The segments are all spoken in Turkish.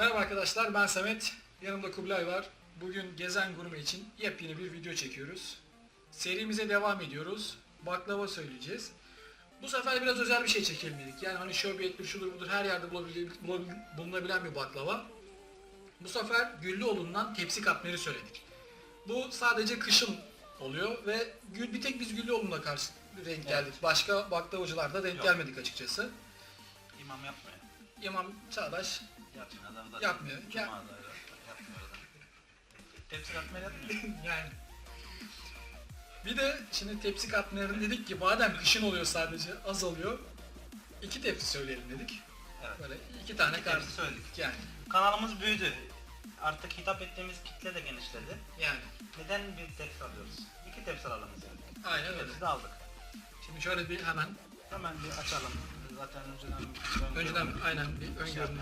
Merhaba arkadaşlar ben Samet. Yanımda Kublay var. Bugün Gezen Gurme için yepyeni bir video çekiyoruz. Serimize devam ediyoruz. Baklava söyleyeceğiz. Bu sefer biraz özel bir şey çekelim dedik. Yani hani şöbiyettir, şudur budur her yerde bulunabilen bir baklava. Bu sefer Güllüoğlu'ndan tepsi katmeri söyledik. Bu sadece kışın oluyor ve gül bir tek biz Güllüoğlu'na karşı denk geldik. Başka baklavacılarda denk Yok. gelmedik açıkçası. İmam yapmıyor. İmam Çağdaş Yapmıyor adam da. Yapmıyor. Ya- Cuma'da yapmıyor adam. Tepsi katmer yapmıyor. Yani. Bir de şimdi tepsi katmerini dedik ki madem kışın oluyor sadece az oluyor. iki tepsi söyleyelim dedik. Evet. Böyle iki tane İki tepsi söyledik. yani. Kanalımız büyüdü. Artık hitap ettiğimiz kitle de genişledi. Yani. Neden bir tepsi alıyoruz? İki tepsi alalım yani. Aynen İki öyle. tepsi de aldık. Şimdi şöyle bir hemen Hemen bir açalım. Zaten önceden önceden aynen bir Şey görünüm.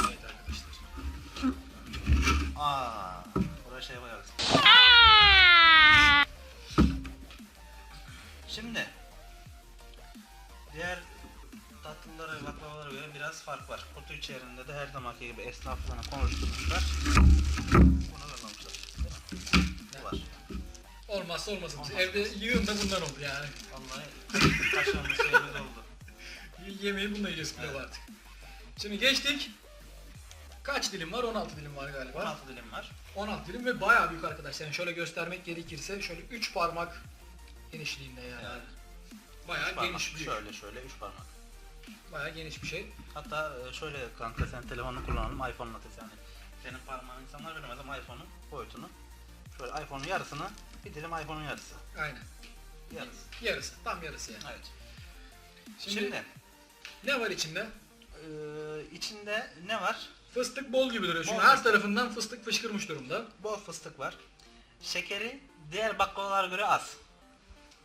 Evet arkadaşlar. Aa, buraya şey koyarız. Şimdi diğer tatlılara baklavalara göre biraz fark var. Kutu içerisinde de her zamanki gibi esnaflarla konuşturmuşlar. Bunu vermemişler. Bu var. Olmazsa olmasın. Olmaz. Evde yığın da bundan oldu yani. Vallahi kaşığımız şeyimiz oldu. Yemeği bununla yiyeceğiz pilav Evet. artık. Şimdi geçtik. Kaç dilim var? 16 dilim var galiba. 16 dilim var. 16 dilim ve bayağı büyük arkadaşlar. Yani şöyle göstermek gerekirse şöyle 3 parmak genişliğinde yani. Yani. Bayağı Üç parmak. geniş büyük. Şöyle şöyle 3 parmak. Bayağı geniş bir şey. Hatta e, şöyle kanka sen telefonunu kullanalım iPhone'la test yani. Senin parmağın insanlar bilemez ama iPhone'un boyutunu. Şöyle iPhone'un yarısını bir dilim iPhone'un yarısı. Aynen. Yarısı. Yarısı. Tam yarısı yani. Evet. Şimdi, Şimdi, ne var içinde? e, içinde ne var? Fıstık bol gibi duruyor. Çünkü Bol her fıstık. tarafından fıstık fışkırmış durumda. Bol fıstık var. Şekeri diğer baklavalara göre az.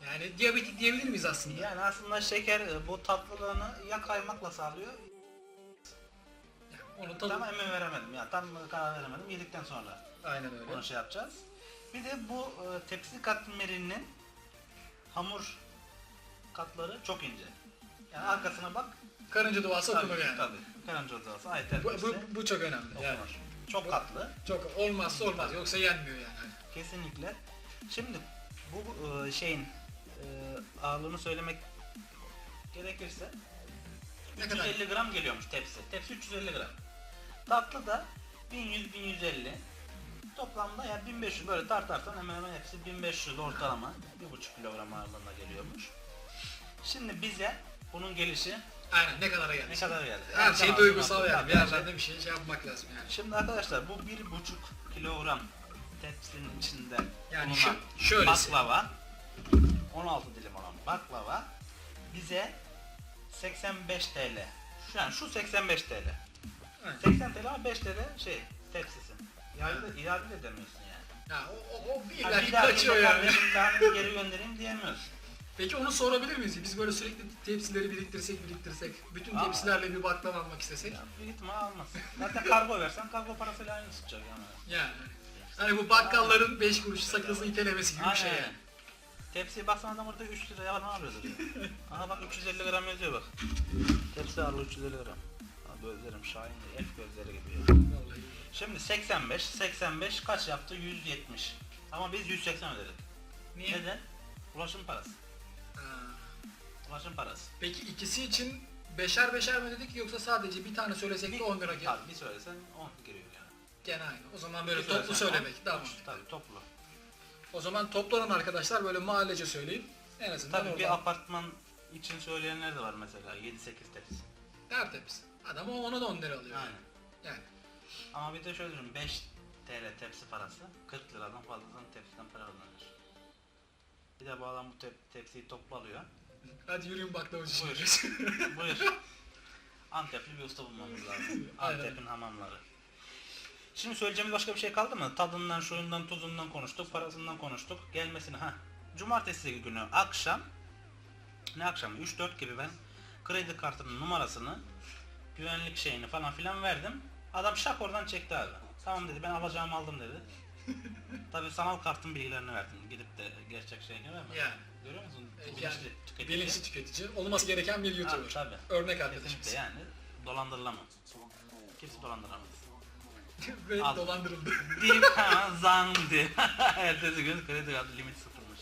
Yani diyabetik diyebilir miyiz aslında? Yani aslında şeker e, bu tatlılığını ya kaymakla sağlıyor. Onu tadı... Tam emin veremedim ya tam karar veremedim yedikten sonra Aynen öyle. onu şey yapacağız. Bir de bu e, tepsi katmerinin hamur katları çok ince. Yani arkasına bak. Karınca duası okunur Tabii, yani. Tabii. Karınca odası, ay Bu, bu, bu çok önemli. Yani. okunur. Çok katlı. Çok olmazsa olmaz. Yoksa yenmiyor yani. Kesinlikle. Şimdi bu e, şeyin e, ağırlığını söylemek gerekirse Ne kadar? 350 gram geliyormuş tepsi. Tepsi 350 gram. Tatlı da 1100-1150. Toplamda ya 1500 böyle tartarsan hemen hemen hepsi 1500 ortalama 1,5 kilogram ağırlığında geliyormuş. Şimdi bize bunun gelişi Aynen ne kadara geldi? ne kadar geldi? Her Yani şey tamam, duygusal tamam, yani. Bir tamam. yerlerde bir şey şey yapmak lazım yani. Şimdi arkadaşlar bu 1,5 kilogram tepsinin içinde Yani bulunan şu- şöylesi. baklava 16 dilim olan baklava bize 85 TL. Şu an şu 85 TL. Aynen. 80 TL ama 5 TL şey tepsisi. İade, de- iade de edemiyorsun yani. Ya o, o, o bir ilahi bir daha kaçıyor yani. kardeşim bir geri göndereyim diyemiyorsun. Peki onu sorabilir miyiz? Biz böyle sürekli tepsileri biriktirsek biriktirsek, bütün Aa. tepsilerle bir baklava almak istesek. Ya büyük ihtimal almaz. Zaten kargo versen kargo parasıyla aynı tutacak yani. Yani. Hani bu bakkalların 5 kuruş sakızı itelemesi gibi bir şey yani. Tepsiye baksan adam orada 3 liraya falan alıyordur ya. Aha bak 350 gram yazıyor bak. Tepsi ağırlığı 350 gram. Ha, gözlerim şahin de elf gözleri gibi ya. Vallahi. Şimdi 85, 85 kaç yaptı? 170. Ama biz 180 ödedik. Niye? Neden? Ulaşım parası. Ha. Ulaşım parası. Peki ikisi için beşer beşer mi dedik yoksa sadece bir tane söylesek de 10 lira gel. Tabii bir söylesen 10 giriyor yani. Gene aynı. O zaman böyle Bir toplu söylesen söylemek 10, daha 10, mantıklı. Tabii toplu. O zaman toplanan arkadaşlar böyle mahallece söyleyin. En azından Tabii bir oradan apartman için söyleyenler de var mesela 7-8 tepsi. tertemiz. Adam o ona da 10 lira alıyor. Aynen. Yani. Ama bir de şöyle düşün 5 TL tepsi parası 40 liradan fazladan tepsiden para alınır. Bir de bu adam bu tep- tepsiyi toplu alıyor. Hadi yürüyün baklavacı Buyur. Buyur. Antepli bir usta bulmamız lazım. Antep'in hamamları. Şimdi söyleyeceğimiz başka bir şey kaldı mı? Tadından, şuyundan, tuzundan konuştuk, parasından konuştuk. Gelmesini ha. Cumartesi günü akşam ne akşam 3-4 gibi ben kredi kartının numarasını güvenlik şeyini falan filan verdim. Adam şak oradan çekti abi. Tamam dedi ben alacağımı aldım dedi. Tabii sanal kartın bilgilerini verdim. Gidip de gerçek şeyini vermedim. Yani. Görüyor musun? E, Bilinçli yani tüketici. Bilinçli tüketici. Olması gereken bir Ha, YouTuber. tabii. Örnek arkadaşımız. Yani dolandırılamaz. Kimse dolandıramaz. Ve Al. dolandırıldı. Deyip hemen zang diye. Ertesi gün kredi kartı limit sıfırmış.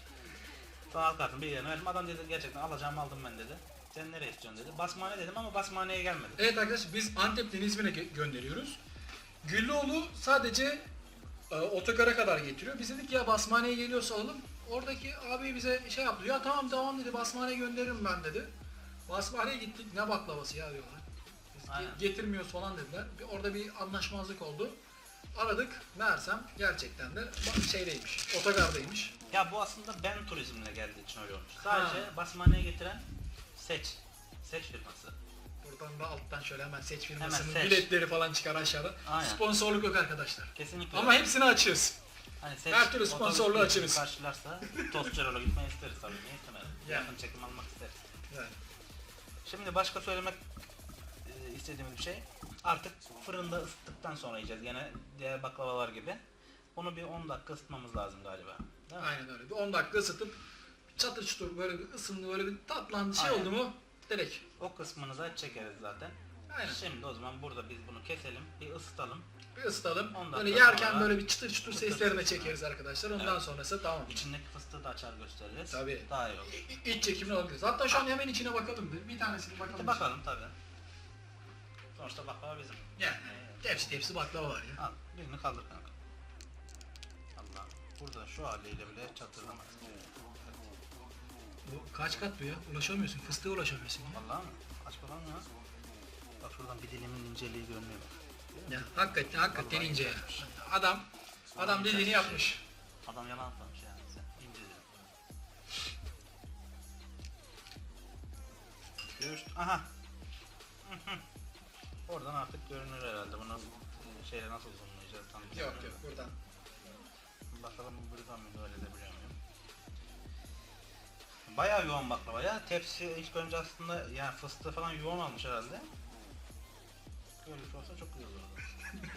Sanal kartın bir yerine verdim. Adam dedi gerçekten alacağımı aldım ben dedi. Sen nereye istiyorsun dedi. Basmane dedim ama basmaneye gelmedi. Evet arkadaşlar biz Antep'ten İzmir'e gö- gönderiyoruz. Güllüoğlu sadece e, otogara kadar getiriyor. Biz dedik ya basmaneye geliyorsa alalım. Oradaki abi bize şey yaptı. Ya tamam tamam dedi basmaneye gönderirim ben dedi. Basmaneye gittik ne baklavası ya diyorlar. Biz Aynen. getirmiyoruz falan dediler. Bir, orada bir anlaşmazlık oldu. Aradık. Meğersem gerçekten de şeydeymiş. Otogardaymış. Ya bu aslında ben turizmle geldiği için öyle olmuş. Sadece basmaneye getiren seç. Seç firması. Buradan da alttan şöyle hemen seç firmasının seç. biletleri falan çıkar aşağıda. Aynen. Sponsorluk yok arkadaşlar. Kesinlikle. Ama hepsini açıyoruz. hani seç, her türlü sponsorluğu otobüs açarız. Karşılarsa Tostçerol'a gitmeyi isteriz tabii. Niye istemeyiz? Yani. Yakın çekim almak isteriz. Yani. Şimdi başka söylemek e, istediğimiz bir şey. Artık fırında ısıttıktan sonra yiyeceğiz. Gene diğer baklavalar gibi. Bunu bir 10 dakika ısıtmamız lazım galiba. Değil mi? Aynen öyle. Bir 10 dakika ısıtıp çatır çutur böyle bir ısındı böyle bir tatlandı şey Aynen. oldu mu direkt. O kısmını da çekeriz zaten. Aynen. Şimdi o zaman burada biz bunu keselim, bir ısıtalım. Bir ısıtalım. 10 Böyle dakika yerken sonra böyle bir çıtır çıtır çıtır. çekeriz arkadaşlar. Ondan Evet. sonrası tamam. İçindeki fıstığı da açar gösteririz. Tabii. Daha iyi olur. İ- İç çekimini alırız. Hatta şu an hemen içine bakalım bir. Bir tanesini bakalım. Hadi bakalım tabii. Sonuçta baklava bizim. Yani tepsi tepsi baklava var ya. Al, birini kaldır kanka. Allah. Burada şu haliyle bile çatırlamaz. Bu kaç kat bu ya? Ulaşamıyorsun. Fıstığa ulaşamıyorsun ya. Vallahi mı? Aç bakalım ya. Bak şuradan bir dilimin inceliği görünüyor bak. Ya hakikaten hakikaten Vallahi ince ya. incelmiş. Adam adam dediğini yapmış. Adam yalan atlamış yani. İnce diyor. Görüş. Aha. Hı hı. Oradan artık görünür herhalde. Bunu şeyle nasıl zoomlayacağız tam Yok yok buradan. Bakalım buradan böyle edebiliyor muyum? Bayağı yoğun baklava ya. Tepsi ilk önce aslında yani fıstığı falan yoğun almış herhalde. Böyle bir şey olsa çok güzel olurdu.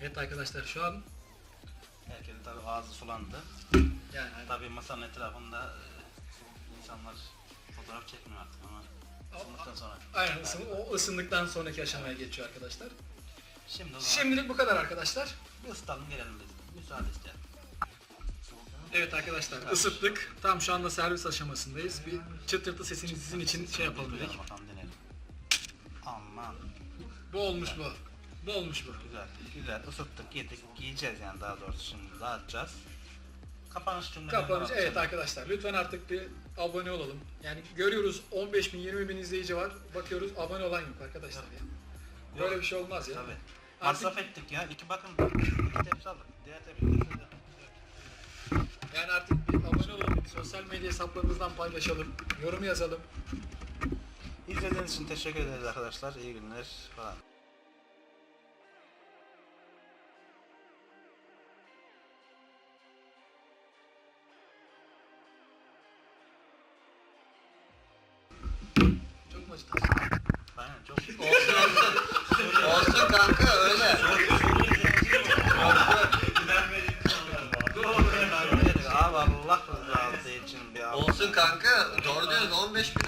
Evet arkadaşlar şu an Herkesin tabi ağzı sulandı. yani Tabi masanın etrafında e, insanlar fotoğraf çekmiyor artık ama ısındıktan sonra. aynen ısın, o ısındıktan sonraki aşamaya geçiyor arkadaşlar. Şimdi o zaman Şimdilik bu kadar arkadaşlar. bir ısıtalım gelelim biz. Evet arkadaşlar ısıttık. Tam şu anda servis aşamasındayız. Bir çıtırtı sesini sizin için şey yapalım dedik. Bakalım deneyelim. Aman Bu olmuş bu. Bu olmuş bu. güzel güzel ısıttık yedik yiyeceğiz yani daha doğrusu şimdi dağıtacağız. Kapanış cümleleri Kapanış. Evet arkadaşlar lütfen artık bir abone olalım. Yani görüyoruz 15 bin 20 bin izleyici var. Bakıyoruz abone olan yok arkadaşlar ya. Böyle bir şey olmaz ya. Tabii. Artık- Masraf ettik ya. İki bakın. İki tepsi aldık. Diğer tepsi. Yani artık bir abone. Bir sosyal medya hesaplarımızdan paylaşalım. Yorum yazalım. İzlediğiniz için teşekkür ederiz arkadaşlar. İyi günler falan. Olsun kanka öyle. kanka. Doğru diyorsun 15 bin